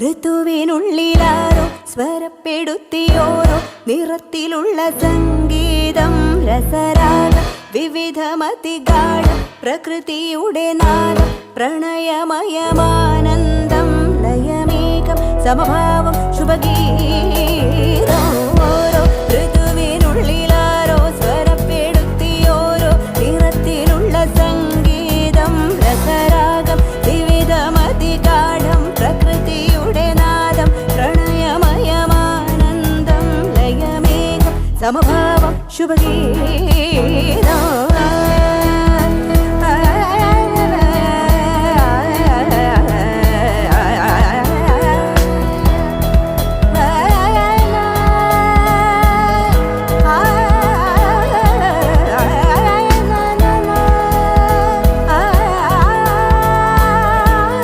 ഋതുവിനുള്ളിലാരോ സ്വരപ്പെടുത്തിയോരോ നിറത്തിലുള്ള സംഗീതം രസരാഗ വിവിധ മതികാട് പ്രകൃതിയുടെ നാഗ പ്രണയമയമാനന്ദം ലയമേകം സമഭാവം ശുഭഗീതം പ്രണയമയമാനന്ദം ലയമേകം സമഭാവം ശുഭഗീതം